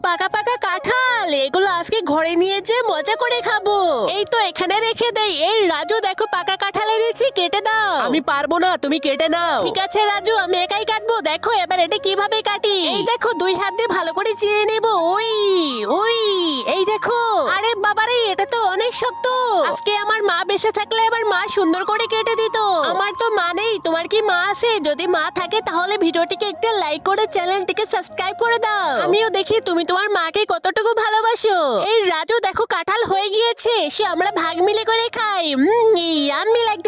পাকা পাকা কাঁঠাল এগুলো আজকে ঘরে নিয়ে যে মজা করে খাব। এই তো এখানে রেখে দেই। এই রাজু দেখো পাকা কাঁঠাল এনেছি কেটে দাও। আমি পারব না তুমি কেটে নাও। ঠিক আছে রাজু আমি একাই কাটবো। দেখো এবার এটা কীভাবে কাটি? এই দেখো দুই হাত দিয়ে ভালো করে চিড়ে নেব। ওই ওই এই দেখো। আরে বাবারে এটা তো অনেক শক্ত। আজকে আমার মা বেঁচে থাকলে আমার মা সুন্দর করে কেটে দিত। আমার তো মা নেই তোমার কি মা আছে? যদি মা থাকে, তাহলে ভিডিওটিকে একটা লাইক করে চ্যানেলটিকে সাবস্ক্রাইব করে দাও। আমিও দেখি তুমি তোমার মাকে কতটুকু ভালোবাসো। এই রাজু দেখো কাঁঠাল হয়ে গিয়েছে, সে আমরা ভাগ মিলে করে খাই। আমি লাগতেছে